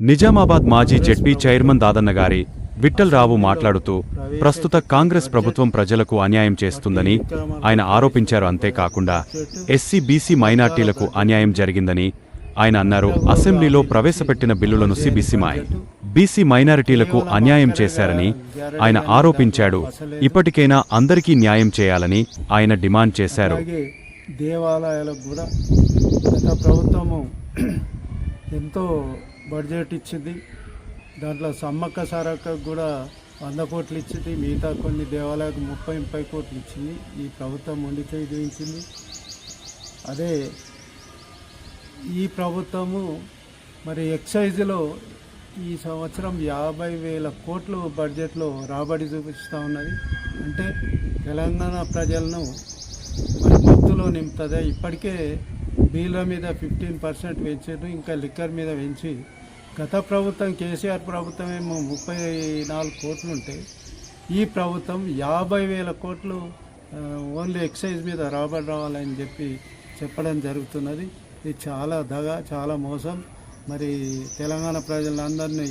నిజామాబాద్ మాజీ ZP chairman దాదన్న గారి విఠలరావు మాట్లాడుతూ ప్రస్తుత కాంగ్రెస్ ప్రభుత్వం ప్రజలకు అన్యాయం చేస్తుందని ఆయన ఆరోపించారు. అంతేకాకుండా ఎస్సీ బీసీ మైనార్టీలకు అన్యాయం జరిగిందని ఆయన అన్నారు. అసెంబ్లీలో ప్రవేశపెట్టిన బిల్లులను సిబిసిమాయ్ బీసీ మైనారిటీలకు అన్యాయం చేశారని ఆయన ఆరోపించాడు. ఇప్పటికైనా అందరికీ న్యాయం చేయాలని ఆయన డిమాండ్ చేశారు. దేవాలయాలకు కూడా గత ప్రభుత్వము ఎంతో బడ్జెట్ ఇచ్చింది. దాంట్లో సమ్మక్క సారక్క కూడా వంద కోట్లు ఇచ్చింది. మిగతా కొన్ని దేవాలయాలకు ముప్పై ముప్పై కోట్లు ఇచ్చింది. ఈ ప్రభుత్వం మొండితో ఇచ్చింది అదే ఈ ప్రభుత్వము మరి ఎక్సైజ్లో ఈ సంవత్సరం యాభై వేల కోట్లు బడ్జెట్లో రాబడి చూపిస్తూ ఉన్నది. అంటే తెలంగాణ ప్రజలను మరి మత్తులో నింపుతుంది. ఇప్పటికే బీల మీద ఫిఫ్టీన్ పర్సెంట్ పెంచారు ఇంకా లిక్కర్ మీద పెంచి గత ప్రభుత్వం కేసీఆర్ ప్రభుత్వం ఏమో ముప్పై నాలుగు కోట్లు ఉంటే ఈ ప్రభుత్వం యాభై వేల కోట్లు ఓన్లీ ఎక్సైజ్ మీద రాబడి రావాలని చెప్పి చెప్పడం జరుగుతున్నది. ఇది చాలా దగ చాలా మోసం. మరి తెలంగాణ ప్రజలందరినీ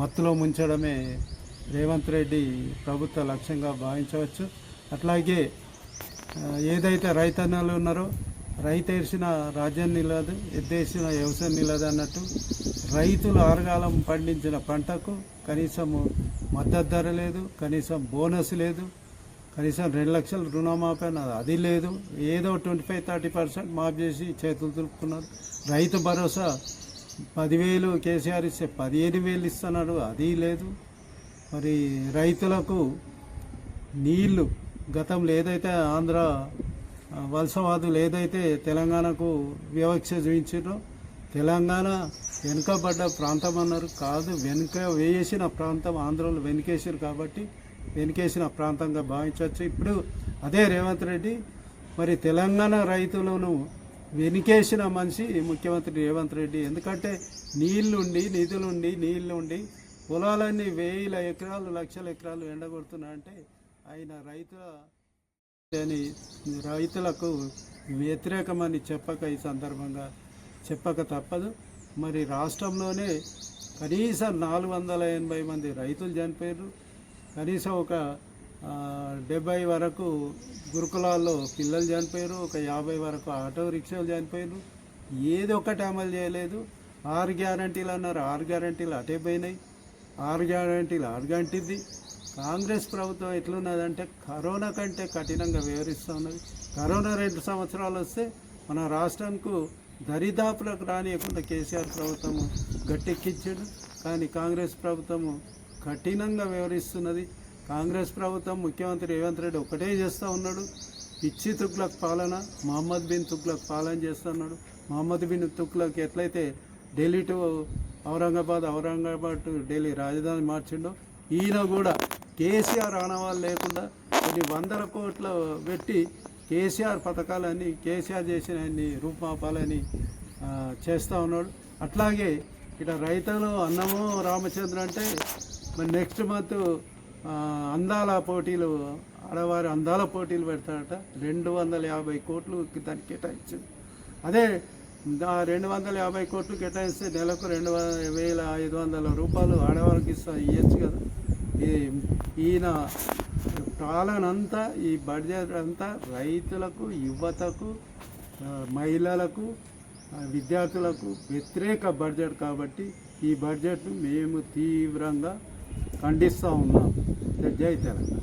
మత్తులో ముంచడమే రేవంత్ రెడ్డి ప్రభుత్వ లక్ష్యంగా భావించవచ్చు. అట్లాగే ఏదైతే రైతన్నలు ఉన్నారో రైతు ఏడ్చిన రాజ్యం నిలదు ఎద్దేసిన వ్యవసాయం నిలదు అన్నట్టు రైతులు ఆరుగాలం పండించిన పంటకు కనీసము మద్దతు ధర లేదు కనీసం బోనస్ లేదు కనీసం రెండు లక్షలు రుణమాఫీ అన్నది అది లేదు. ఏదో ట్వంటీ ఫైవ్ థర్టీ పర్సెంట్ మాఫ్ చేసి చేతులు తులుపుకున్నారు రైతు భరోసా పదివేలు కేసీఆర్ ఇస్తే పదిహేను వేలు ఇస్తున్నాడు అది లేదు. మరి రైతులకు నీళ్ళు గతంలో ఏదైతే ఆంధ్ర వలసవాదులు ఏదైతే తెలంగాణకు వివక్ష చూపించారో తెలంగాణ వెనుకబడ్డ ప్రాంతం అన్నారు. కాదు వెనుక వేసిన ప్రాంతం ఆంధ్రలో వెనుకేసారు కాబట్టి వెనుకేసిన ప్రాంతంగా భావించవచ్చు. ఇప్పుడు అదే రేవంత్ రెడ్డి మరి తెలంగాణ రైతులను వెనుకేసిన మనిషి ముఖ్యమంత్రి రేవంత్ రెడ్డి. ఎందుకంటే నీళ్ళుండి నిధులుండి నీళ్ళుండి పొలాలన్నీ వేల ఎకరాలు లక్షల ఎకరాలు ఎండగొడుతున్నా అంటే ఆయన రైతుల లేని రైతులకు వ్యతిరేకమని చెప్పక ఈ సందర్భంగా చెప్పక తప్పదు. మరి రాష్ట్రంలోనే కనీసం నాలుగు వందల ఎనభై మంది రైతులు చనిపోయారు కనీసం ఒక డెబ్భై డెబ్బై వరకు గురుకులాల్లో పిల్లలు చనిపోయారు ఒక యాభై వరకు ఆటో రిక్షాలు చనిపోయారు ఏది ఒకటి అమలు చేయలేదు. ఆరు గ్యారంటీలు అన్నారు. ఆరు గ్యారంటీలు అటే పోయినాయి. ఆరు గ్యారంటీలు ఆరు గంటిద్ది. కాంగ్రెస్ ప్రభుత్వం ఎట్లున్నదంటే కరోనా కంటే కఠినంగా వివరిస్తూ ఉన్నది. కరోనా రెండు సంవత్సరాలు వస్తే మన రాష్ట్రంకు దరిదాపులకు రానియకుండా కేసీఆర్ ప్రభుత్వము గట్టెక్కించాడు. కానీ కాంగ్రెస్ ప్రభుత్వము కఠినంగా వివరిస్తున్నది కాంగ్రెస్ ప్రభుత్వం ముఖ్యమంత్రి రేవంత్ రెడ్డి ఒకటే చేస్తూ ఉన్నాడు. పిచ్చి తుగ్లక్ పాలన మహమ్మద్ బిన్ తుగ్లక్ పాలన చేస్తున్నాడు మహమ్మద్ బిన్ తుగ్లక్ ఎట్లయితే ఢిల్లీ టు ఔరంగాబాద్ ఔరంగాబాద్ టు ఢిల్లీ రాజధాని మార్చిండో ఈయన కూడా కేసీఆర్ ఆనవాళ్ళు లేకుండా కొన్ని వందల కోట్లు పెట్టి కేసీఆర్ పథకాలన్నీ కేసీఆర్ చేసిన రూపమాపాలని చేస్తూ ఉన్నాడు. అట్లాగే ఇక్కడ రైతులు అన్నము రామచంద్ర అంటే మరి నెక్స్ట్ మంత్ అందాల పోటీలు ఆడవారి అందాల పోటీలు పెడతాడట. రెండు వందల యాభై కోట్లు దానికి కేటాయించింది. అదే ఆ రెండు వందల యాభై కోట్లు కేటాయిస్తే నెలకు రెండు వేల ఐదు వందల రూపాయలు ఆడవారికి ఇస్తా ఇవ్వచ్చు కదా. ఈయన పాలనంతా ఈ బడ్జెట్ అంతా రైతులకు యువతకు మహిళలకు విద్యార్థులకు వ్యతిరేక బడ్జెట్ కాబట్టి ఈ బడ్జెట్ను మేము తీవ్రంగా ఖండిస్తూ ఉన్నాం. జై తెలంగాణ.